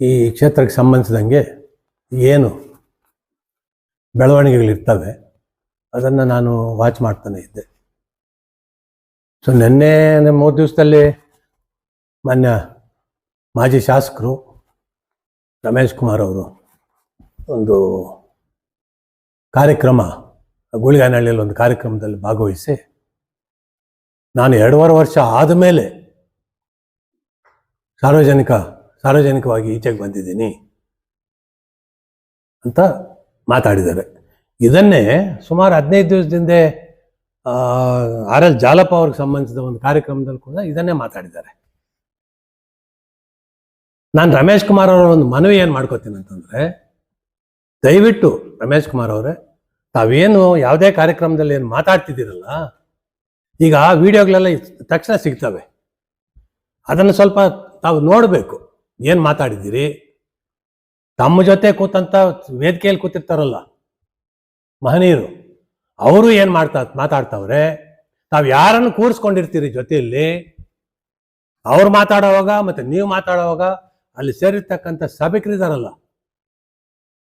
ಈ ಕ್ಷೇತ್ರಕ್ಕೆ ಸಂಬಂಧಿಸಿದಂಗೆ ಏನು ಬೆಳವಣಿಗೆಗಳಿರ್ತವೆ, ಅದನ್ನು ನಾನು ವಾಚ್ ಮಾಡ್ತಾನೆ ಇದ್ದೆ. ಸೊ ನಿನ್ನೆ ಮೂರು ದಿವಸದಲ್ಲಿ ಮಾನ್ಯ ಮಾಜಿ ಶಾಸಕರು ರಮೇಶ್ ಕುಮಾರ್ ಅವರು ಒಂದು ಕಾರ್ಯಕ್ರಮ, ಗುಳಿಗಾನಹಳ್ಳಿಯಲ್ಲಿ ಒಂದು ಕಾರ್ಯಕ್ರಮದಲ್ಲಿ ಭಾಗವಹಿಸಿ ನಾನು ಎರಡೂವರೆ ವರ್ಷ ಆದಮೇಲೆ ಸಾರ್ವಜನಿಕ ಸಾರ್ವಜನಿಕವಾಗಿ ಈಚೆಗೆ ಬಂದಿದ್ದೀನಿ ಅಂತ ಮಾತಾಡಿದ್ದಾರೆ. ಇದನ್ನೇ ಸುಮಾರು ಹದಿನೈದು ದಿವಸದಿಂದ ಆರ್ ಎಲ್ ಜಾಲಪ್ಪ ಅವ್ರಿಗೆ ಸಂಬಂಧಿಸಿದ ಒಂದು ಕಾರ್ಯಕ್ರಮದಲ್ಲಿ ಕೂಡ ಇದನ್ನೇ ಮಾತಾಡಿದ್ದಾರೆ. ನಾನು ರಮೇಶ್ ಕುಮಾರ್ ಅವರ ಒಂದು ಮನವಿ ಏನು ಮಾಡ್ಕೋತೀನಿ ಅಂತಂದರೆ, ದಯವಿಟ್ಟು ರಮೇಶ್ ಕುಮಾರ್ ಅವರೇ, ತಾವೇನು ಯಾವುದೇ ಕಾರ್ಯಕ್ರಮದಲ್ಲಿ ಏನು ಮಾತಾಡ್ತಿದ್ದೀರಲ್ಲ, ಈಗ ಆ ವಿಡಿಯೋಗಳೆಲ್ಲ ತಕ್ಷಣ ಸಿಗ್ತವೆ. ಅದನ್ನು ಸ್ವಲ್ಪ ತಾವು ನೋಡಬೇಕು. ಏನು ಮಾತಾಡಿದ್ದೀರಿ? ತಮ್ಮ ಜೊತೆ ಕೂತಂತ ವೇದಿಕೆಯಲ್ಲಿ ಕೂತಿರ್ತಾರಲ್ಲ, ಮಹನೀಯರು, ಅವರು ಏನು ಮಾಡ್ತಾ, ಮಾತಾಡ್ತಾವ್ರೆ? ತಾವು ಯಾರನ್ನು ಕೂರಿಸ್ಕೊಂಡಿರ್ತೀರಿ ಜೊತೆಯಲ್ಲಿ? ಅವ್ರು ಮಾತಾಡೋವಾಗ ಮತ್ತೆ ನೀವು ಮಾತಾಡೋವಾಗ ಅಲ್ಲಿ ಸೇರಿರ್ತಕ್ಕಂಥ ಸಭಿಕರಿದಾರಲ್ಲ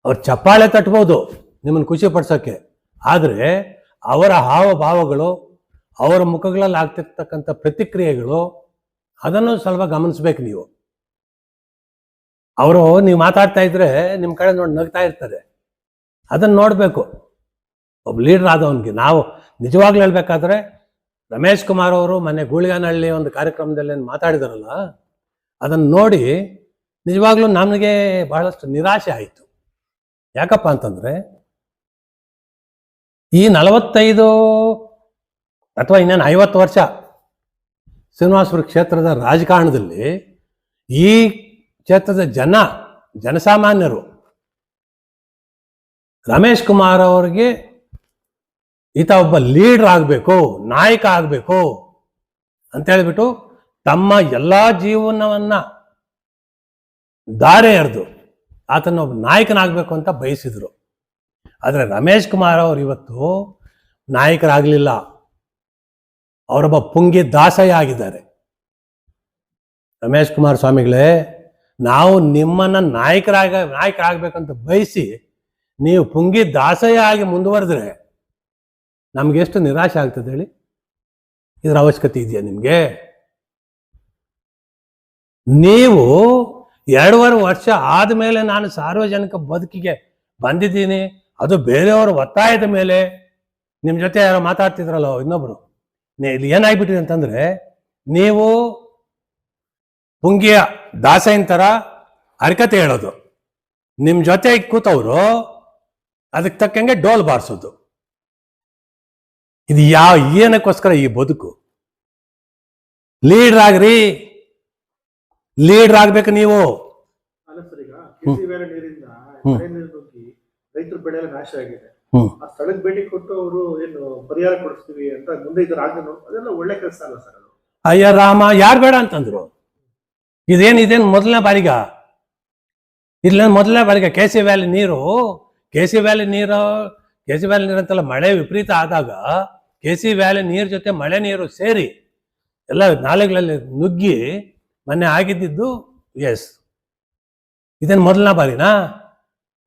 ಅವ್ರು ಚಪ್ಪಾಳೆ ತಟ್ಬೋದು ನಿಮ್ಮನ್ನು ಖುಷಿ ಪಡ್ಸೋಕ್ಕೆ ಆದರೆ ಅವರ ಹಾವಭಾವಗಳು, ಅವರ ಮುಖಗಳಲ್ಲಿ ಆಗ್ತಿರ್ತಕ್ಕಂಥ ಪ್ರತಿಕ್ರಿಯೆಗಳು, ಅದನ್ನು ಸ್ವಲ್ಪ ಗಮನಿಸ್ಬೇಕು ನೀವು. ಅವರು ನೀವು ಮಾತಾಡ್ತಾ ಇದ್ರೆ ನಿಮ್ಮ ಕಡೆ ನೋಡಿ ನಗ್ತಾ ಇರ್ತಾರೆ. ಅದನ್ನು ನೋಡಬೇಕು. ಒಬ್ಬ ಲೀಡರ್ ಆದವನಿಗೆ ನಾವು ನಿಜವಾಗ್ಲೂ ಹೇಳ್ಬೇಕಾದ್ರೆ ರಮೇಶ್ ಕುಮಾರ್ ಅವರು ಮೊನ್ನೆ ಗೂಳಿಗಾನಹಳ್ಳಿ ಒಂದು ಕಾರ್ಯಕ್ರಮದಲ್ಲಿ ಏನು ಮಾತಾಡಿದಾರಲ್ಲ, ಅದನ್ನು ನೋಡಿ ನಿಜವಾಗ್ಲೂ ನಮಗೆ ಬಹಳಷ್ಟು ನಿರಾಶೆ ಆಯಿತು. ಯಾಕಪ್ಪ ಅಂತಂದರೆ ಈ ನಲವತ್ತೈದು ಅಥವಾ ಇನ್ನೇನು ಐವತ್ತು ವರ್ಷ ಶ್ರೀನಿವಾಸಪುರ ಕ್ಷೇತ್ರದ ರಾಜಕಾರಣದಲ್ಲಿ ಈ ಕ್ಷೇತ್ರದ ಜನ, ಜನಸಾಮಾನ್ಯರು. ರಮೇಶ್ ಕುಮಾರ್ ಅವರಿಗೆ ಈತ ಒಬ್ಬ ಲೀಡರ್ ಆಗಬೇಕು, ನಾಯಕ ಆಗಬೇಕು ಅಂತ ಹೇಳಿಬಿಟ್ಟು ತಮ್ಮ ಎಲ್ಲ ಜೀವನವನ್ನ ದಾರೆ ಎರೆದು ಆತನ ಒಬ್ಬ ನಾಯಕನಾಗಬೇಕು ಅಂತ ಬಯಸಿದ್ರು. ಆದರೆ ರಮೇಶ್ ಕುಮಾರ್ ಅವರು ಇವತ್ತು ನಾಯಕರಾಗಲಿಲ್ಲ. ಅವರೊಬ್ಬ ಪುಂಗಿ ದಾಸಯ್ಯ ಆಗಿದ್ದಾರೆ. ರಮೇಶ್ ಕುಮಾರ್ ಸ್ವಾಮಿಗಳೇ ನಾವು ನಿಮ್ಮನ್ನ ನಾಯಕರಾಗ, ನಾಯಕರಾಗಬೇಕಂತ ಬಯಸಿ ನೀವು ಪುಂಗಿ ದಾಸಯ್ಯ ಆಗಿ ಮುಂದುವರೆದ್ರೆ ನಮ್ಗೆ ಎಷ್ಟು ನಿರಾಶೆ ಆಗ್ತದೆ ಹೇಳಿ? ಇದ್ರ ಅವಶ್ಯಕತೆ ಇದೆಯಾ ನಿಮಗೆ? ನೀವು ಎರಡೂವರೆ ವರ್ಷ ಆದಮೇಲೆ ನಾನು ಸಾರ್ವಜನಿಕ ಬದುಕಿಗೆ ಬಂದಿದ್ದೀನಿ, ಅದು ಬೇರೆಯವರ ಒತ್ತಾಯದ ಮೇಲೆ ನಿಮ್ಮ ಜೊತೆ ಯಾರೋ ಮಾತಾಡ್ತಿದ್ರಲ್ಲ ಇನ್ನೊಬ್ರು. ಇಲ್ಲಿ ಏನಾಗ್ಬಿಟ್ಟಿದೆ ಅಂತಂದ್ರೆ, ನೀವು ಪುಂಗಿಯ ದಾಸೈನ್ ಥರ ಅರ್ಕತೆ ಹೇಳೋದು. ನಿಮ್ಮ ಜೊತೆ ಕೂತವರು ಅದಕ್ಕೆ ತಕ್ಕಂಗೆ ಡೋಲ್ ಬಾರಿಸೋದು. ಇದು ಯಾವ ಏನಕ್ಕೋಸ್ಕರ ಈ ಬದುಕು? ಲೀಡರ್ ಆಗ್ರಿ. ಲೀಡರ್ ಆಗ್ಬೇಕು ನೀವು. ರೈತರ ಬೆಳೆ ನಾಶ ಆಗಿದೆ. ಆ ಸ್ಥಳಕ್ಕೆ ಭೇಟಿ ಕೊಟ್ಟು ಅವರು ಏನು ಪರಿಹಾರ ಕೊಡಿಸ್ತೀವಿ ಅಂತ ಮುಂದೆ ಇದ್ರ ಅದೆಲ್ಲ ಒಳ್ಳೆ ಕೆಲಸ ಅಲ್ಲ ಸರ್ ಅಯ್ಯ ರಾಮ ಯಾರು ಬೇಡ ಅಂತಂದ್ರು? ಇದೇನ್ ಇದೇನು ಮೊದಲನೇ ಬಾರಿಗ? ಇಲ್ಲ ಮೊದಲನೇ ಬಾರಿಗ? ಕೆ ಸಿ ವ್ಯಾಲಿ ನೀರು ಕೆ ಸಿ ವ್ಯಾಲಿ ನೀರು ಕೆ ಸಿ ವ್ಯಾಲಿ ನೀರು ಅಂತೆಲ್ಲ ಮಳೆ ವಿಪರೀತ ಆದಾಗ ಕೆ ಸಿ ವ್ಯಾಲಿ ನೀರು ಜೊತೆ ಮಳೆ ನೀರು ಸೇರಿ ಎಲ್ಲ ನಾಲೆಗಳಲ್ಲಿ ನುಗ್ಗಿ ಮೊನ್ನೆ ಆಗಿದ್ದಿದ್ದು ಎಸ್ ಇದೇನು ಮೊದಲನೇ ಬಾರಿನಾ?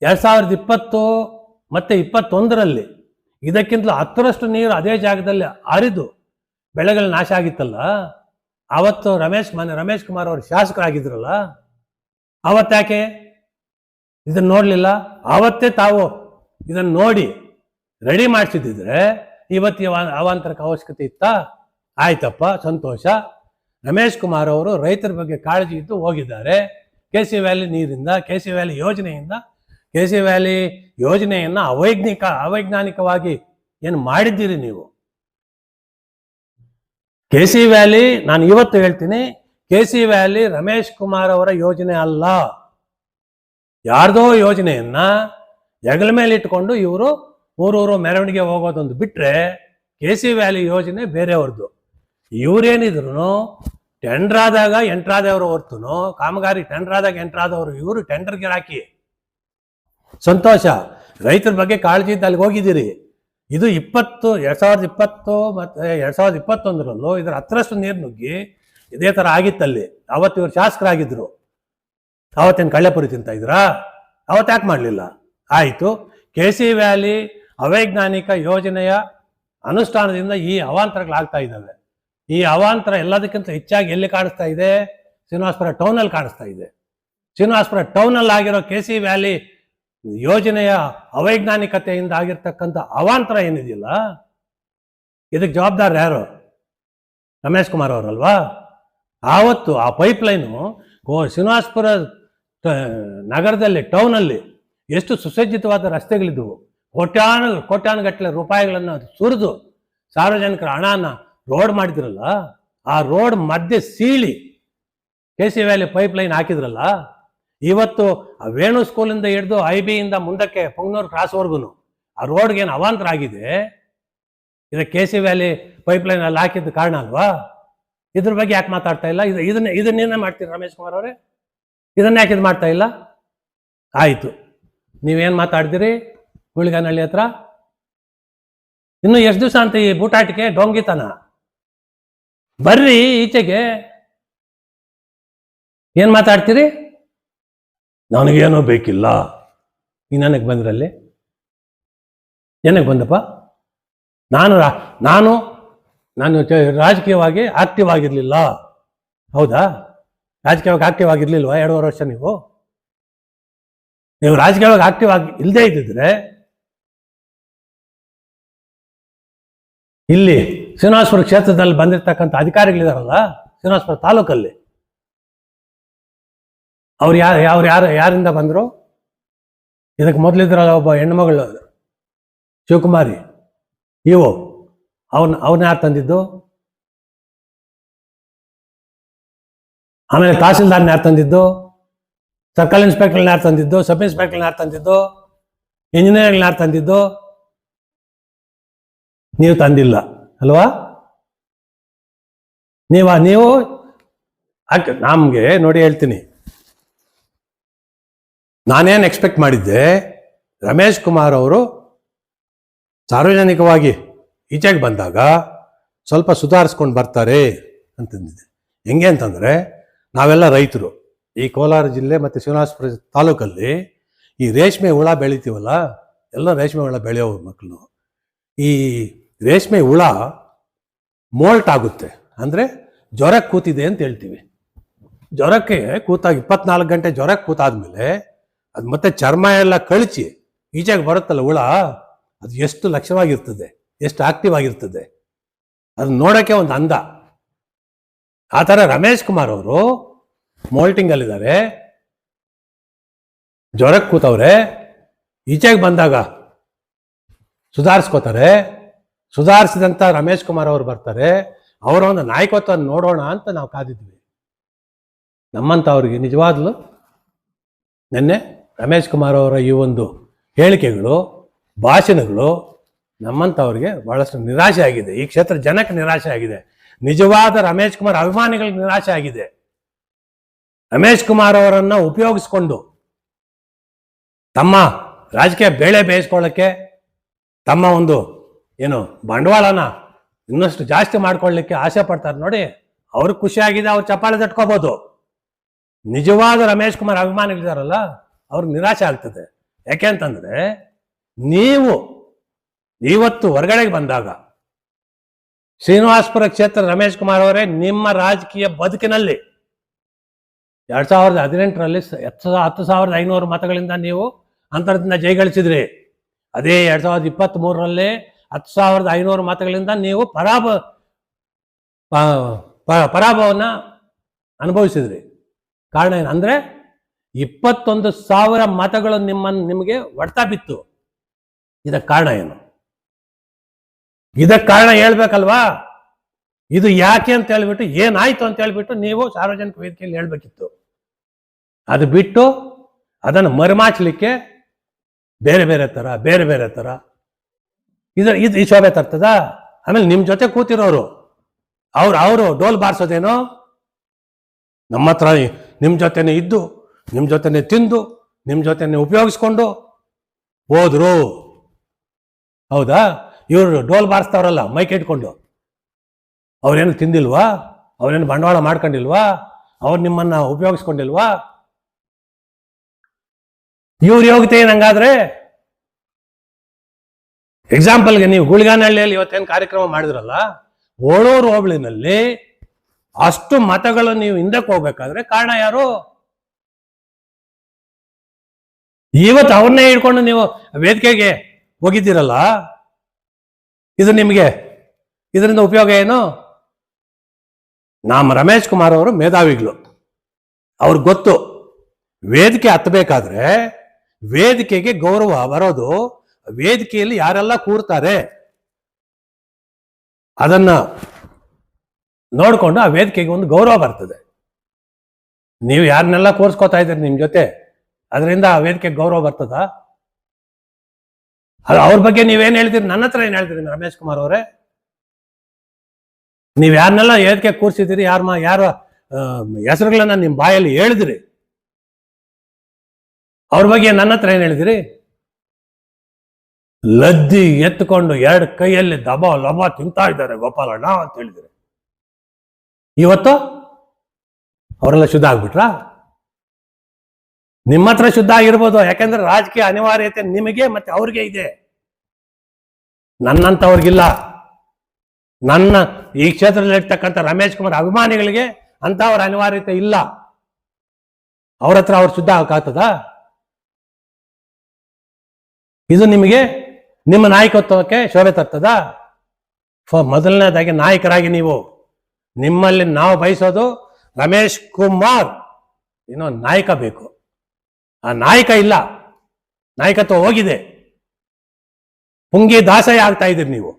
ಎರಡು ಸಾವಿರದ ಇಪ್ಪತ್ತು ಮತ್ತೆ ಇಪ್ಪತ್ತೊಂದರಲ್ಲಿ ಇದಕ್ಕಿಂತಲೂ ಹತ್ತರಷ್ಟು ನೀರು ಅದೇ ಜಾಗದಲ್ಲಿ ಹರಿದು ಬೆಳೆಗಳು ನಾಶ ಆಗಿತ್ತಲ್ಲ? ಅವತ್ತು ರಮೇಶ್ ಮನೆ ರಮೇಶ್ ಕುಮಾರ್ ಅವರು ಶಾಸಕರಾಗಿದ್ರಲ್ಲ ಅವತ್ತಾಕೆ ಇದನ್ನ ನೋಡ್ಲಿಲ್ಲ? ಅವತ್ತೇ ತಾವು ಇದನ್ನ ನೋಡಿ ರೆಡಿ ಮಾಡಿಸಿದ್ರೆ ಇವತ್ತಿ ಇವ ಅವಾಂತರಕ್ಕೆ ಅವಶ್ಯಕತೆ ಇತ್ತಾ? ಆಯ್ತಪ್ಪ, ಸಂತೋಷ. ರಮೇಶ್ ಕುಮಾರ್ ಅವರು ರೈತರ ಬಗ್ಗೆ ಕಾಳಜಿ ಇದ್ದು ಹೋಗಿದ್ದಾರೆ. ಕೆ ಸಿ ವ್ಯಾಲಿ ನೀರಿಂದ ಕೆ ಸಿ ವ್ಯಾಲಿ ಯೋಜನೆಯಿಂದ ಕೆ ಸಿ ವ್ಯಾಲಿ ಯೋಜನೆಯನ್ನ ಅವೈಜ್ಞಿಕ, ಅವೈಜ್ಞಾನಿಕವಾಗಿ ಏನು ಮಾಡಿದ್ದೀರಿ ನೀವು? ಕೆ ಸಿ ವ್ಯಾಲಿ ನಾನು ಇವತ್ತು ಹೇಳ್ತೀನಿ K C valley Ramesh Kumar ಅವರ ಯೋಜನೆ ಅಲ್ಲ. ಯಾರ್ದೋ ಯೋಜನೆಯನ್ನ ಹೆಗಲ ಮೇಲೆ ಇಟ್ಕೊಂಡು ಇವರು ಊರೂರು ಮೆರವಣಿಗೆ ಹೋಗೋದೊಂದು ಬಿಟ್ರೆ ಕೆ ಸಿ ವ್ಯಾಲಿ ಯೋಜನೆ ಬೇರೆಯವ್ರದ್ದು ಇವ್ರೇನಿದ್ರು ಟೆಂಡರ್ ಆದಾಗ ಎಂಟರ್ ಆದವರು ಹೊರ್ತುನು, ಕಾಮಗಾರಿ ಟೆಂಡರ್ ಆದಾಗ ಎಂಟರ್ ಆದವರು ಇವರು ಟೆಂಡರ್ಗೆ ಹಾಕಿ ಸಂತೋಷ. ರೈತರ ಬಗ್ಗೆ ಕಾಳಜಿ ಇದ್ದ ಅಲ್ಲಿಗೆ ಹೋಗಿದ್ದೀರಿ. ಇದು ಇಪ್ಪತ್ತು, ಎರಡ್ ಸಾವಿರದ ಇಪ್ಪತ್ತು ಮತ್ತೆ ಎರಡು ಸಾವಿರದ ಇಪ್ಪತ್ತೊಂದರಲ್ಲೂ ಇದರ ಹತ್ತರಷ್ಟು ನೀರು ನುಗ್ಗಿ ಇದೇ ಥರ ಆಗಿತ್ತಲ್ಲಿ. ಅವತ್ತು ಇವರು ಶಾಸಕರಾಗಿದ್ದರು ಅವತ್ತೇನು ಕಳ್ಳೆಪುರಿ ತಿಂತ ಇದ್ರಾ? ಅವತ್ತು ಯಾಕೆ ಮಾಡಲಿಲ್ಲ? ಆಯಿತು. ಕೆ ಸಿ ವ್ಯಾಲಿ ಅವೈಜ್ಞಾನಿಕ ಯೋಜನೆಯ ಅನುಷ್ಠಾನದಿಂದ ಈ ಅವಾಂತರಗಳಾಗ್ತಾ ಇದ್ದಾವೆ. ಈ ಅವಾಂತರ ಎಲ್ಲದಕ್ಕಿಂತ ಹೆಚ್ಚಾಗಿ ಎಲ್ಲಿ ಕಾಣಿಸ್ತಾ ಇದೆ? ಶ್ರೀನಿವಾಸಪುರ ಟೌನಲ್ಲಿ ಕಾಣಿಸ್ತಾ ಇದೆ. ಶ್ರೀನಿವಾಸಪುರ ಟೌನಲ್ಲಿ ಆಗಿರೋ ಕೆ ಸಿ ವ್ಯಾಲಿ ಯೋಜನೆಯ ಅವೈಜ್ಞಾನಿಕತೆಯಿಂದ ಆಗಿರ್ತಕ್ಕಂಥ ಅವಾಂತರ ಏನಿದೆಯಲ್ಲ, ಇದಕ್ಕೆ ಜವಾಬ್ದಾರ ಯಾರು? ರಮೇಶ್ ಕುಮಾರ್ ಅವರಲ್ವಾ? ಆವತ್ತು ಆ ಪೈಪ್ ಲೈನು ಶ್ರೀನಿವಾಸಪುರ ನಗರದಲ್ಲಿ ಟೌನಲ್ಲಿ ಎಷ್ಟು ಸುಸಜ್ಜಿತವಾದ ರಸ್ತೆಗಳಿದ್ದವು ಕೋಟ್ಯಾನು, ಕೋಟ್ಯಾನುಗಟ್ಟಲೆ ರೂಪಾಯಿಗಳನ್ನು ಸುರಿದು ಸಾರ್ವಜನಿಕರ ಹಣನ ರೋಡ್ ಮಾಡಿದ್ರಲ್ಲ, ಆ ರೋಡ್ ಮಧ್ಯೆ ಸೀಳಿ K C valley pipeline ಹಾಕಿದ್ರಲ್ಲ ಇವತ್ತು ವೇಣು ಸ್ಕೂಲಿಂದ ಹಿಡಿದು ಐ ಬಿಯಿಂದ ಮುಂದಕ್ಕೆ ಪುಂಗ್ನೂರು ಕ್ರಾಸ್ವರೆಗೂ ಆ ರೋಡ್ಗೆ ಏನು ಅವಾಂತರ ಆಗಿದೆ? ಇದಕ್ಕೆ K C valley pipeline ಅಲ್ಲಿ ಹಾಕಿದ್ದ ಕಾರಣ ಅಲ್ವಾ? ಇದ್ರ ಬಗ್ಗೆ ಯಾಕೆ ಮಾತಾಡ್ತಾ ಇಲ್ಲ? ಇದು, ಇದನ್ನ, ಇದನ್ನೇನೇ ಮಾಡ್ತೀರಿ ರಮೇಶ್ ಕುಮಾರ್ ಅವರೇ? ಇದನ್ನ ಯಾಕೆ ಇದು ಮಾಡ್ತಾ ಇಲ್ಲ? ಆಯಿತು. ನೀವೇನು ಮಾತಾಡ್ತೀರಿ ಗುಳಿಗಾನಹಳ್ಳಿ ಹತ್ರ? ಇನ್ನು ಎಷ್ಟು ದಿವಸ ಅಂತ ಈ ಬೂಟಾಟಿಕೆ? ಡೊಂಗಿತನ? ಬರ್ರಿ ಈಚೆಗೆ. ಏನು ಮಾತಾಡ್ತೀರಿ? ನನಗೇನೋ ಬೇಕಿಲ್ಲ. ನೀನು ನನಗೆ ಬಂದ್ರಲ್ಲಿ? ಏನಕ್ಕೆ ಬಂದಪ್ಪ? ನಾನು ನಾನು ನಾನು ರಾಜಕೀಯವಾಗಿ ಆಕ್ಟಿವ್ ಆಗಿರಲಿಲ್ಲ ಹೌದಾ? ರಾಜಕೀಯವಾಗಿ ಆಕ್ಟಿವ್ ಆಗಿರಲಿಲ್ವಾ ಎರಡೂವರೆ ವರ್ಷ ನೀವು? ನೀವು ರಾಜಕೀಯವಾಗಿ ಆಕ್ಟಿವ್ ಆಗಿ ಇಲ್ಲದೇ ಇದ್ದಿದ್ರೆ ಇಲ್ಲಿ ಶ್ರೀನಿವಾಸಪುರ ಕ್ಷೇತ್ರದಲ್ಲಿ ಬಂದಿರತಕ್ಕಂಥ ಅಧಿಕಾರಿಗಳಿದಾರಲ್ಲ ಶ್ರೀನಿವಾಸಪುರ ತಾಲೂಕಲ್ಲಿ. ಅವ್ರು ಯಾರು ಅವ್ರು ಯಾರು, ಯಾರಿಂದ ಬಂದರು? ಇದಕ್ಕೆ ಮೊದಲಿದ್ರಲ್ಲ ಒಬ್ಬ ಹೆಣ್ಮಗಳು ಶಿವಕುಮಾರಿ. ಇವು. ಅವನ್ ಅವನ್ನ ಯಾರು ತಂದಿದ್ದು? ಆಮೇಲೆ ತಹಸೀಲ್ದಾರ್ನ ಯಾರು ತಂದಿದ್ದು? ಸರ್ಕಲ್ ಇನ್ಸ್ಪೆಕ್ಟರ್ನ ಯಾರು ತಂದಿದ್ದು? ಸಬ್ ಇನ್ಸ್ಪೆಕ್ಟರ್ನ ಯಾರು ತಂದಿದ್ದು? ಇಂಜಿನಿಯರ್ಗಳನ್ನ ಯಾರು ತಂದಿದ್ದು? ನೀವು ತಂದಿಲ್ಲ, ಅಲ್ವಾ? ನೀವ, ನೀವು? ನಮಗೆ ನೋಡಿ ಹೇಳ್ತೀನಿ. ನಾನೇನು ಎಕ್ಸ್ಪೆಕ್ಟ್ ಮಾಡಿದ್ದೆ, ರಮೇಶ್ ಕುಮಾರ್ ಅವರು ಸಾರ್ವಜನಿಕವಾಗಿ ಈಚೆಗೆ ಬಂದಾಗ ಸ್ವಲ್ಪ ಸುಧಾರಿಸ್ಕೊಂಡು ಬರ್ತಾರೆ ಅಂತಂದಿದ್ದೆ. ಹೆಂಗೆ ಅಂತಂದರೆ, ನಾವೆಲ್ಲ ರೈತರು, ಈ ಕೋಲಾರ ಜಿಲ್ಲೆ ಮತ್ತು ಶಿವನಾಸ್ಪುರ ತಾಲೂಕಲ್ಲಿ ಈ ರೇಷ್ಮೆ ಹುಳ ಬೆಳಿತೀವಲ್ಲ, ಎಲ್ಲ ರೇಷ್ಮೆ ಹುಳ ಬೆಳೆಯೋ ಮಕ್ಕಳು. ಈ ರೇಷ್ಮೆ ಹುಳ ಮೋಲ್ಟ್ ಆಗುತ್ತೆ, ಅಂದರೆ ಜ್ವರಕ್ಕೆ ಕೂತಿದೆ ಅಂತ ಹೇಳ್ತೀವಿ. ಜ್ವರಕ್ಕೆ ಕೂತಾಗ ಇಪ್ಪತ್ನಾಲ್ಕು ಗಂಟೆ ಜ್ವರಕ್ಕೆ ಕೂತಾದ್ಮೇಲೆ ಅದು ಮತ್ತೆ ಚರ್ಮ ಎಲ್ಲ ಕಳಚಿ ಈಚೆಗೆ ಬರುತ್ತಲ್ಲ ಹುಳ, ಅದು ಎಷ್ಟು ಲಕ್ಷವಾಗಿರ್ತದೆ, ಎಷ್ಟು ಆಕ್ಟಿವ್ ಆಗಿರ್ತದೆ. ಅದನ್ನ ನೋಡೋಕ್ಕೆ ಒಂದು ಅಂದ. ಆ ಥರ ರಮೇಶ್ ಕುಮಾರ್ ಅವರು ಮೋಲ್ಟಿಂಗಲ್ಲಿದ್ದಾರೆ ಜ್ವರಕ್ಕೆ ಕೂತವ್ರೆ ಈಚೆಗೆ ಬಂದಾಗ ಸುಧಾರಿಸ್ಕೋತಾರೆ. ಸುಧಾರಿಸಿದಂಥ ರಮೇಶ್ ಕುಮಾರ್ ಅವರು ಬರ್ತಾರೆ. ಅವರ ಒಂದು ನಾಯಕತ್ವ ನೋಡೋಣ ಅಂತ ನಾವು ಕಾದಿದ್ವಿ. ನಮ್ಮಂಥವ್ರಿಗೆ ನಿಜವಾದ್ಲು ನಿನ್ನೆ ರಮೇಶ್ ಕುಮಾರ್ ಅವರ ಈ ಒಂದು ಹೇಳಿಕೆಗಳು, ಭಾಷಣಗಳು ನಮ್ಮಂಥವ್ರಿಗೆ ಬಹಳಷ್ಟು ನಿರಾಶೆ ಆಗಿದೆ. ಈ ಕ್ಷೇತ್ರ ಜನಕ್ಕೆ ನಿರಾಶೆ ಆಗಿದೆ. ನಿಜವಾದ ರಮೇಶ್ ಕುಮಾರ್ ಅಭಿಮಾನಿಗಳಿಗೆ ನಿರಾಶೆ ಆಗಿದೆ. ರಮೇಶ್ ಕುಮಾರ್ ಅವರನ್ನು ಉಪಯೋಗಿಸ್ಕೊಂಡು ತಮ್ಮ ರಾಜಕೀಯ ಬೇಳೆ ಬೇಯಿಸ್ಕೊಳ್ಳೋಕ್ಕೆ ತಮ್ಮ ಒಂದು ಏನು ಬಂಡವಾಳನ ಇನ್ನಷ್ಟು ಜಾಸ್ತಿ ಮಾಡ್ಕೊಳ್ಳಿಕ್ಕೆ ಆಸೆ ಪಡ್ತಾರೆ ನೋಡಿ, ಅವ್ರಿಗೆ ಖುಷಿಯಾಗಿದೆ ಅವ್ರು ಚಪ್ಪಾಳೆ ತಟ್ಕೋಬೋದು. ನಿಜವಾದ ರಮೇಶ್ ಕುಮಾರ್ ಅಭಿಮಾನಿಗಳಿದಾರಲ್ಲ ಅವ್ರಿಗೆ ನಿರಾಶೆ ಆಗ್ತದೆ. ಯಾಕೆ ಅಂತಂದ್ರೆ ನೀವು ಇವತ್ತು ಹೊರಗಡೆಗೆ ಬಂದಾಗ ಶ್ರೀನಿವಾಸಪುರ ಕ್ಷೇತ್ರ ರಮೇಶ್ ಕುಮಾರ್ ಅವರೇ ನಿಮ್ಮ ರಾಜಕೀಯ ಬದುಕಿನಲ್ಲಿ ಎರಡ್ ಸಾವಿರದ ಹದಿನೆಂಟರಲ್ಲಿ ಹತ್ತು ಸಾವಿರದ ಐನೂರು ಮತಗಳಿಂದ ನೀವು ಅಂತರದಿಂದ ಜಯಗಳಿಸಿದ್ರಿ ಅದೇ ಎರಡ್ ಸಾವಿರದ ಇಪ್ಪತ್ತ್ ಮೂರರಲ್ಲಿ ಹತ್ತು ಸಾವಿರದ ಐನೂರು ಮತಗಳಿಂದ ನೀವು ಪರಾಭ ಪರಾಭವನ್ನ ಅನುಭವಿಸಿದ್ರಿ. ಕಾರಣ ಏನು ಅಂದ್ರೆ ಇಪ್ಪತ್ತೊಂದು ಸಾವಿರ ಮತಗಳು ನಿಮ್ಮನ್ನು ನಿಮಗೆ ಹೊಡ್ತಾ ಬಿತ್ತು. ಇದಕ್ಕೆ ಕಾರಣ ಏನು? ಇದಕ್ಕೆ ಕಾರಣ ಹೇಳ್ಬೇಕಲ್ವಾ? ಇದು ಯಾಕೆ ಅಂತ ಹೇಳ್ಬಿಟ್ಟು, ಏನಾಯ್ತು ಅಂತ ಹೇಳ್ಬಿಟ್ಟು ನೀವು ಸಾರ್ವಜನಿಕ ವೇದಿಕೆಯಲ್ಲಿ ಹೇಳ್ಬೇಕಿತ್ತು. ಅದು ಬಿಟ್ಟು ಅದನ್ನು ಮರುಮಾಚಲಿಕ್ಕೆ ಬೇರೆ ಬೇರೆ ತರ ಬೇರೆ ಬೇರೆ ತರ ಇದು ಇದು ಈ ಶೋಭೆ ತರ್ತದ? ಆಮೇಲೆ ನಿಮ್ಮ ಜೊತೆ ಕೂತಿರೋರು, ಅವ್ರು, ಅವರು ಡೋಲ್ ಬಾರಿಸೋದೇನೋ? ನಮ್ಮ ಹತ್ರ ನಿಮ್ಮ ಜೊತೆನೇ ಇದ್ದು ನಿಮ್ ಜೊತೆನೆ ತಿಂದು ನಿಮ್ಮ ಜೊತೆನೆ ಉಪಯೋಗಿಸ್ಕೊಂಡು ಹೋದ್ರು. ಹೌದಾ? ಇವರು ಡೋಲ್ ಬಾರಿಸ್ತಾವ್ರಲ್ಲ, ಮೈಕ್ ಇಟ್ಕೊಂಡು. ಅವ್ರೇನು ತಿಂದಿಲ್ವಾ? ಅವ್ರೇನು ಬಂಡವಾಳ ಮಾಡ್ಕೊಂಡಿಲ್ವಾ? ಅವ್ರು ನಿಮ್ಮನ್ನ ಉಪಯೋಗಿಸ್ಕೊಂಡಿಲ್ವಾ? ಇವ್ರ ಯೋಗ್ಯತೆ ಏನಂಗಾದ್ರೆ ಎಕ್ಸಾಂಪಲ್ಗೆ ನೀವು ಗುಳಿಗಾನಹಳ್ಳಿಯಲ್ಲಿ ಇವತ್ತೇನು ಕಾರ್ಯಕ್ರಮ ಮಾಡಿದ್ರಲ್ಲ, ಓಳೂರು ಹೋಬಳಿನಲ್ಲಿ ಅಷ್ಟು ಮತಗಳು ನೀವು ಹಿಂದಕ್ಕೆ ಹೋಗ್ಬೇಕಾದ್ರೆ ಕಾರಣ ಯಾರು? ಇವತ್ತು ಅವ್ರನ್ನೇ ಹಿಡ್ಕೊಂಡು ನೀವು ವೇದಿಕೆಗೆ ಹೋಗಿದ್ದೀರಲ್ಲ? ಇದು ನಿಮಗೆ. ಇದರಿಂದ ಉಪಯೋಗ ಏನು? ನಮ್ಮ ರಮೇಶ್ ಕುಮಾರ್ ಅವರು ಮೇಧಾವಿಗಳು. ಅವ್ರಿಗೆ ಗೊತ್ತು. ವೇದಿಕೆ ಹತ್ತಬೇಕಾದ್ರೆ ವೇದಿಕೆಗೆ ಗೌರವ ಬರೋದು ವೇದಿಕೆಯಲ್ಲಿ ಯಾರೆಲ್ಲ ಕೂರ್ತಾರೆ. ಅದನ್ನ ನೋಡಿಕೊಂಡು ಆ ವೇದಿಕೆಗೆ ಒಂದು ಗೌರವ ಬರ್ತದೆ. ನೀವು ಯಾರನ್ನೆಲ್ಲ ಕೂರಿಸ್ಕೋತಾ ಇದ್ದೀರಿ ನಿಮ್ಮ ಜೊತೆ? ಅದರಿಂದ ಆ ವೇದಿಕೆ ಗೌರವ ಬರ್ತದ? ಅದು ಅವ್ರ ಬಗ್ಗೆ ನೀವೇನ್ ಹೇಳ್ತೀರಿ? ನನ್ನ ಹತ್ರ ಏನು ಹೇಳ್ತೀರಿ ರಮೇಶ್ ಕುಮಾರ್ ಅವರೇ? ನೀವು ಯಾರನ್ನೆಲ್ಲ ವೇದಿಕೆ ಕೂರಿಸಿದ್ದೀರಿ? ಯಾರ ಮಾ ಯಾರ ಹೆಸರುಗಳನ್ನ ನಿಮ್ಮ ಬಾಯಲ್ಲಿ ಹೇಳಿದ್ರಿ? ಅವ್ರ ಬಗ್ಗೆ ನನ್ನ ಹತ್ರ ಏನು ಹೇಳಿದಿರಿ? ಲದ್ದಿ ಎತ್ಕೊಂಡು ಎರಡು ಕೈಯಲ್ಲಿ ದಬ ಲಬ ತಿಂತಾ ಇದ್ದಾರೆ ಗೋಪಾಲಣ್ಣ ಅಂತ ಹೇಳಿದಿರಿ. ಇವತ್ತು? ಅವರೆಲ್ಲ ಶುದ್ಧ ಆಗ್ಬಿಟ್ರಾ? ನಿಮ್ಮ ಹತ್ರ ಶುದ್ಧ ಆಗಿರ್ಬೋದು. ಯಾಕಂದ್ರೆ ರಾಜಕೀಯ ಅನಿವಾರ್ಯತೆ ನಿಮಗೆ ಮತ್ತೆ ಅವ್ರಿಗೆ ಇದೆ. ನನ್ನಂತವ್ರಿಗಿಲ್ಲ. ನನ್ನ ಈ ಕ್ಷೇತ್ರದಲ್ಲಿ ಇರ್ತಕ್ಕಂಥ ರಮೇಶ್ ಕುಮಾರ್ ಅಭಿಮಾನಿಗಳಿಗೆ ಅಂತ ಅವ್ರ ಅನಿವಾರ್ಯತೆ ಇಲ್ಲ. ಅವ್ರ ಹತ್ರ ಅವ್ರು ಶುದ್ಧ ಆಗಕ್ಕಾಗ್ತದ ಇದು ನಿಮಗೆ ನಿಮ್ಮ ನಾಯಕತ್ವಕ್ಕೆ ಶೋಭೆ ತರ್ತದ? ಮೊದಲನೇದಾಗಿ ನಾಯಕರಾಗಿ ನೀವು. ನಿಮ್ಮಲ್ಲಿ ನಾವು ಬಯಸೋದು ರಮೇಶ್ ಕುಮಾರ್. ಇನ್ನೊಂದು ನಾಯಕ ಬೇಕು. ಆ ನಾಯಕ ಇಲ್ಲ. ನಾಯಕತ್ವ ಹೋಗಿದೆ. ಪುಂಗಿ ದಾಸಯ ಆಗ್ತಾ ಇದ್ದೀರಿ ನೀವು.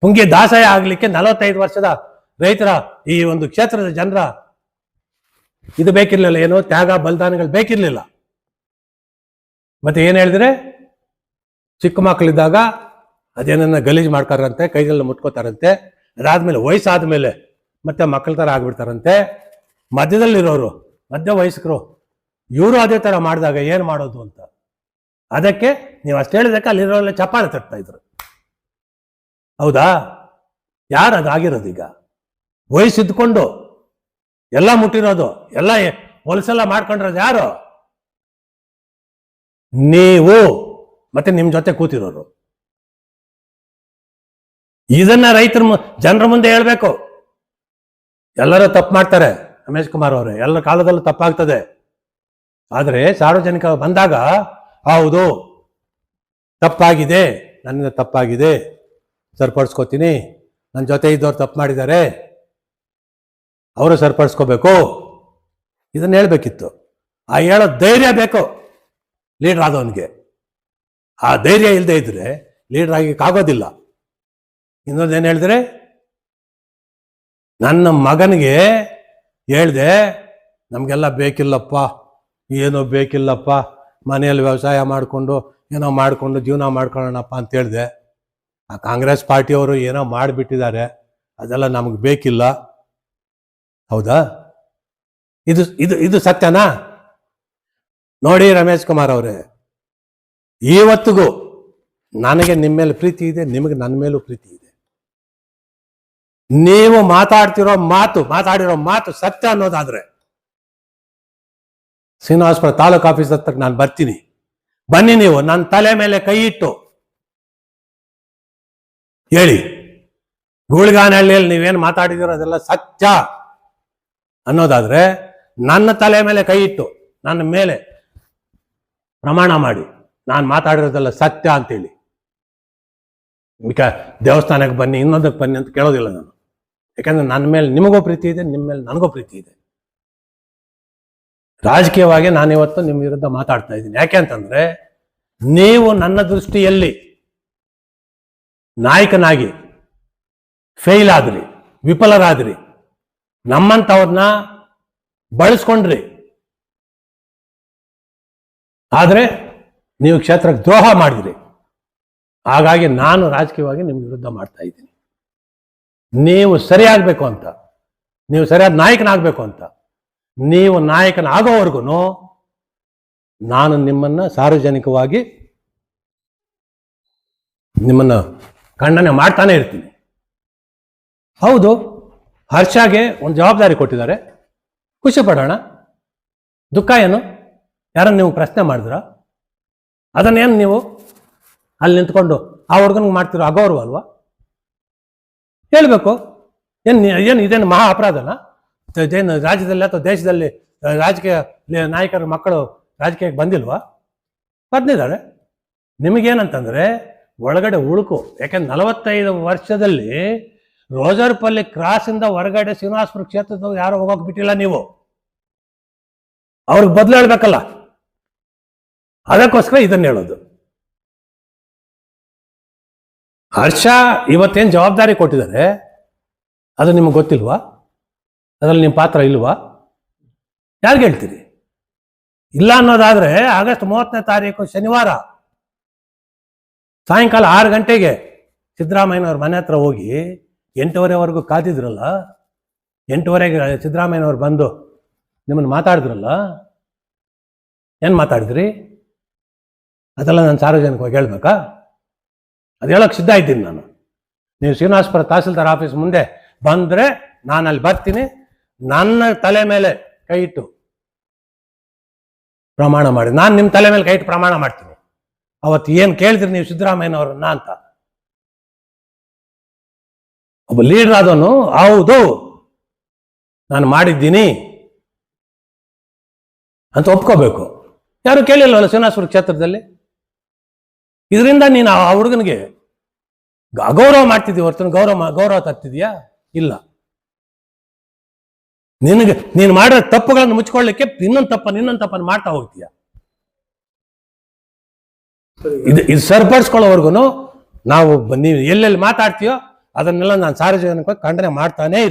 ಪುಂಗಿ ದಾಸಯ ಆಗ್ಲಿಕ್ಕೆ ನಲವತ್ತೈದು ವರ್ಷದ ರೈತರ ಈ ಒಂದು ಕ್ಷೇತ್ರದ ಜನರ ಇದು ಬೇಕಿರ್ಲಿಲ್ಲ. ಏನೋ ತ್ಯಾಗ, ಬಲಿದಾನಗಳು ಬೇಕಿರ್ಲಿಲ್ಲ. ಮತ್ತೆ ಏನ್ ಹೇಳಿದ್ರೆ, ಚಿಕ್ಕ ಮಕ್ಕಳಿದ್ದಾಗ ಅದೇನನ್ನ ಗಲೀಜು ಮಾಡ್ತಾರಂತೆ ಕೈಗೆಲ್ಲ ಮುಟ್ಕೋತಾರಂತೆ, ಅದಾದ್ಮೇಲೆ ವಯಸ್ಸಾದ್ಮೇಲೆ ಮತ್ತೆ ಮಕ್ಕಳ ಥರ ಆಗ್ಬಿಡ್ತಾರಂತೆ. ಮಧ್ಯದಲ್ಲಿರೋರು ಮಧ್ಯ ವಯಸ್ಕರು ಇವರು ಅದೇ ತರ ಮಾಡಿದಾಗ ಏನ್ ಮಾಡೋದು ಅಂತ. ಅದಕ್ಕೆ ನೀವು ಅಷ್ಟು ಹೇಳಿದಕ್ಕೆ ಅಲ್ಲಿರೋಲ್ಲ ಚಪ್ಪಾಳೆ ತಟ್ತಾ ಇದ್ರು. ಹೌದಾ? ಯಾರು ಅದಾಗಿರೋದು ಈಗ? ವಯಸ್ಸಿದ್ಕೊಂಡು ಎಲ್ಲ ಮುಟ್ಟಿರೋದು, ಎಲ್ಲ ಹೊಲಸೆಲ್ಲ ಮಾಡ್ಕೊಂಡಿರೋದು ಯಾರು? ನೀವು ಮತ್ತೆ ನಿಮ್ ಜೊತೆ ಕೂತಿರೋರು. ಇದನ್ನ ರೈತರ ಜನರ ಮುಂದೆ ಹೇಳ್ಬೇಕು. ಎಲ್ಲರೂ ತಪ್ಪು ಮಾಡ್ತಾರೆ. ರಮೇಶ್ ಕುಮಾರ್ ಅವರು, ಎಲ್ಲ ಕಾಲದಲ್ಲೂ ತಪ್ಪಾಗ್ತದೆ. ಆದ್ರೆ ಸಾರ್ವಜನಿಕ ಬಂದಾಗ, ಹೌದು, ತಪ್ಪಾಗಿದೆ, ನನ್ನಿಂದ ತಪ್ಪಾಗಿದೆ, ಸರಿಪಡಿಸ್ಕೋತೀನಿ ನನ್ನ ಜೊತೆ ಇದ್ದವ್ರು ತಪ್ಪು ಮಾಡಿದ್ದಾರೆ, ಅವರು ಸರಿಪಡಿಸ್ಕೋಬೇಕು. ಇದನ್ನು ಹೇಳಬೇಕಿತ್ತು. ಆ ಹೇಳೋ ಧೈರ್ಯ ಬೇಕು ಲೀಡರ್ ಆದವನಿಗೆ. ಆ ಧೈರ್ಯ ಇಲ್ಲದೆ ಇದ್ರೆ ಲೀಡರ್ ಆಗೋದಿಲ್ಲ ಇನ್ನೊಂದು ಏನು ಹೇಳಿದ್ರೆ, ನನ್ನ ಮಗನಿಗೆ ಹೇಳ್ದೆ, ನಮಗೆಲ್ಲ ಬೇಕಿಲ್ಲಪ್ಪ ಏನೋ ಬೇಕಿಲ್ಲಪ್ಪ, ಮನೆಯಲ್ಲಿ ವ್ಯವಸಾಯ ಮಾಡಿಕೊಂಡು, ಏನೋ ಮಾಡಿಕೊಂಡು ಜೀವನ ಮಾಡ್ಕೊಳ್ಳೋಣಪ್ಪ ಅಂತ ಹೇಳಿದೆ. ಆ ಕಾಂಗ್ರೆಸ್ ಪಾರ್ಟಿಯವರು ಏನೋ ಮಾಡಿಬಿಟ್ಟಿದ್ದಾರೆ, ಅದೆಲ್ಲ ನಮಗೆ ಬೇಕಿಲ್ಲ. ಹೌದಾ? ಇದು ಇದು ಇದು ಸತ್ಯನಾ? ನೋಡಿ ರಮೇಶ್ ಕುಮಾರ್ ಅವರೇ ಇವತ್ತಿಗೂ ನನಗೆ ನಿಮ್ಮ ಮೇಲೆ ಪ್ರೀತಿ ಇದೆ, ನಿಮಗೆ ನನ್ನ ಮೇಲೂ ಪ್ರೀತಿ ಇದೆ. ನೀವು ಮಾತಾಡ್ತಿರೋ ಮಾತು, ಮಾತಾಡಿರೋ ಮಾತು ಸತ್ಯ ಅನ್ನೋದಾದ್ರೆ ಶ್ರೀನಿವಾಸಪುರ ತಾಲೂಕು ಆಫೀಸ್ ಹತ್ರ ನಾನು ಬರ್ತೀನಿ. ಬನ್ನಿ ನೀವು ನನ್ನ ತಲೆ ಮೇಲೆ ಕೈ ಇಟ್ಟು. ಹೇಳಿ. ಗೂಳಿಗಾನಹಳ್ಳಿಯಲ್ಲಿ ನೀವೇನು ಮಾತಾಡಿದಿರೋ ಅದೆಲ್ಲ ಸತ್ಯ. ಅನ್ನೋದಾದ್ರೆ, ನನ್ನ ತಲೆ ಮೇಲೆ ಕೈ ಇಟ್ಟು, ನನ್ನ ಮೇಲೆ ಪ್ರಮಾಣ ಮಾಡಿ, ನಾನು ಮಾತಾಡಿರೋದೆಲ್ಲ ಸತ್ಯ ಅಂತೇಳಿ. ಬಿಕ ದೇವಸ್ಥಾನಕ್ಕೆ ಬನ್ನಿ, ಇನ್ನೊಂದಕ್ಕೆ ಬನ್ನಿ ಅಂತ ಕೇಳೋದಿಲ್ಲ ನಾನು. ಯಾಕಂದ್ರೆ ನನ್ನ ಮೇಲೆ ನಿಮಗೂ ಪ್ರೀತಿ ಇದೆ ನಿಮ್ಮ ಮೇಲೆ ನನಗೂ ಪ್ರೀತಿ ಇದೆ. ರಾಜಕೀಯವಾಗಿ ನಾನಿವತ್ತು ನಿಮ್ಮ ವಿರುದ್ಧ ಮಾತಾಡ್ತಾ ಇದ್ದೀನಿ. ಯಾಕೆ ಅಂತಂದ್ರೆ, ನೀವು ನನ್ನ ದೃಷ್ಟಿಯಲ್ಲಿ ನಾಯಕನಾಗಿ ಫೇಲ್ ಆದ್ರಿ, ವಿಫಲರಾದ್ರಿ ನಮ್ಮಂಥವ್ರನ್ನ ಬಳಸ್ಕೊಂಡ್ರಿ. ಆದರೆ ನೀವು ಕ್ಷೇತ್ರಕ್ಕೆ ದ್ರೋಹ ಮಾಡಿದ್ರಿ. ಹಾಗಾಗಿ ನಾನು ರಾಜಕೀಯವಾಗಿ ನಿಮ್ಮ ವಿರುದ್ಧ ಮಾಡ್ತಾ ಇದ್ದೀನಿ. ನೀವು ಸರಿಯಾಗಬೇಕು ಅಂತ, ನೀವು ಸರಿಯಾದ ನಾಯಕನಾಗಬೇಕು ಅಂತ ನೀವು ನಾಯಕನ ಆಗೋವರೆಗೂ ನಾನು ನಿಮ್ಮನ್ನ ಸಾರ್ವಜನಿಕವಾಗಿ ನಿಮ್ಮನ್ನ ಖಂಡನೆ ಮಾಡ್ತಾನೆ ಇರ್ತೀನಿ. ಹೌದು, ಹರ್ಷಾಗೆ ಒಂದು ಜವಾಬ್ದಾರಿ ಕೊಟ್ಟಿದ್ದಾರೆ. ಖುಷಿ ಪಡೋಣ. ದುಃಖ ಏನು? ಯಾರನ್ನು ನೀವು ಪ್ರಶ್ನೆ ಮಾಡಿದ್ರ? ಅದನ್ನೇನು ನೀವು ಅಲ್ಲಿ ನಿಂತ್ಕೊಂಡು ಆ ಹುಡುಗನಿಗೆ ಮಾಡ್ತಿರೋ ಅಗೌರವ ಅಲ್ವಾ? ಹೇಳ್ಬೇಕು. ಏನು ಏನು ಇದೇನು ಮಹಾ ಅಪರಾಧನಾ? ಇದೇನು ರಾಜ್ಯದಲ್ಲಿ ಅಥವಾ ದೇಶದಲ್ಲಿ ರಾಜಕೀಯ ನಾಯಕರ, ಮಕ್ಕಳು ರಾಜಕೀಯಕ್ಕೆ ಬಂದಿಲ್ವಾ? ಬಂದಿದ್ದಾರೆ. ನಿಮಗೇನಂತಂದರೆ ಒಳಗಡೆ ಉಳುಕು, ಯಾಕೆಂದ್ರೆ ನಲವತ್ತೈದು ವರ್ಷದಲ್ಲಿ ರೋಜರ್ಪಲ್ಲಿ ಕ್ರಾಸಿಂದ ಹೊರಗಡೆ ಶ್ರೀನಿವಾಸಪುರ ಕ್ಷೇತ್ರದ ಯಾರು ಹೋಗೋಕೆ ಬಿಟ್ಟಿಲ್ಲ ನೀವು. ಅವ್ರಿಗೆ ಬದಲು ಹೇಳ್ಬೇಕಲ್ಲ. ಅದಕ್ಕೋಸ್ಕರ ಇದನ್ನ ಹೇಳೋದು. ಹರ್ಷ ಇವತ್ತೇನು ಜವಾಬ್ದಾರಿ ಕೊಟ್ಟಿದ್ದಾರೆ? ಅದು ನಿಮ್ಗೆ ಗೊತ್ತಿಲ್ವಾ? ಅದರಲ್ಲಿ ನಿಮ್ಮ ಪಾತ್ರ ಇಲ್ವಾ? ಯಾರಿಗೆ ಹೇಳ್ತೀರಿ ಇಲ್ಲ ಅನ್ನೋದಾದ್ರೆ ಆಗಸ್ಟ್ ಮೂವತ್ತನೇ ತಾರೀಕು ಶನಿವಾರ ಸಾಯಂಕಾಲ ಆರು ಗಂಟೆಗೆ ಸಿದ್ದರಾಮಯ್ಯನವ್ರ ಮನೆ ಹತ್ರ ಹೋಗಿ ಎಂಟೂವರೆವರೆಗೂ ಕಾದಿದ್ರಲ್ಲ? ಎಂಟೂವರೆಗೆ ಸಿದ್ದರಾಮಯ್ಯನವ್ರು ಬಂದು ನಿಮ್ಮನ್ನು ಮಾತಾಡಿದ್ರಲ್ಲ? ಏನು ಮಾತಾಡಿದ್ರಿ? ಅದೆಲ್ಲ ನಾನು ಸಾರ್ವಜನಿಕವಾಗಿ ಹೇಳ್ಬೇಕಾ? ಅದು ಹೇಳೋಕೆ ಸಿದ್ಧ ಇದ್ದೀನಿ ನಾನು. ನೀವು ಶ್ರೀನಿವಾಸಪುರ ತಹಸೀಲ್ದಾರ್ ಆಫೀಸ್ ಮುಂದೆ ಬಂದರೆ ನಾನು ಅಲ್ಲಿ ಬರ್ತೀನಿ. ನನ್ನ ತಲೆ ಮೇಲೆ ಕೈ ಇಟ್ಟು ಪ್ರಮಾಣ ಮಾಡಿ. ನಾನು ನಿಮ್ಮ ತಲೆ ಮೇಲೆ ಕೈ ಇಟ್ಟು ಪ್ರಮಾಣ ಮಾಡ್ತೀನಿ. ಅವತ್ತು ಏನು ಕೇಳಿದ್ರಿ ನೀವು ಸಿದ್ದರಾಮಯ್ಯನವ್ರನ್ನ ಅಂತ. ಒಬ್ಬ ಲೀಡರ್ ಆದವನು, ಹೌದು, ನಾನು ಮಾಡಿದ್ದೀನಿ ಅಂತ ಒಪ್ಕೋಬೇಕು. ಯಾರು ಕೇಳಿಲ್ವಲ್ಲ ಶ್ರೀನಿವಾಸಪುರ ಕ್ಷೇತ್ರದಲ್ಲಿ? ಇದರಿಂದ ನೀನು ಆ ಹುಡುಗನಿಗೆ ಅಗೌರವ ಮಾಡ್ತಿದ್ದೀವಿ ಹೊರತು ಗೌರವ ಗೌರವ ತರ್ತಿದ್ಯಾ? ಇಲ್ಲ. ನಿನಗೆ, ನೀನು ಮಾಡಿರೋ ತಪ್ಪುಗಳನ್ನು ಮುಚ್ಕೊಳ್ಳಿಕ್ಕೆ ಇನ್ನೊಂದು ತಪ್ಪ ಇನ್ನೊಂದು ತಪ್ಪನ್ನು ಮಾಡ್ತಾ ಹೋಗ್ತೀಯ? ಇದು ಇದು ಸರಿಪಡಿಸ್ಕೊಳ್ಳೋವರೆಗೂ ನಾವು ನೀವು ಎಲ್ಲೆಲ್ಲಿ ಮಾತಾಡ್ತೀಯೋ ಅದನ್ನೆಲ್ಲ ನಾನು ಸಾರ್ವಜನಿಕ ಖಂಡನೆ ಮಾಡ್ತಾನೆ ಇರ್ತೀನಿ.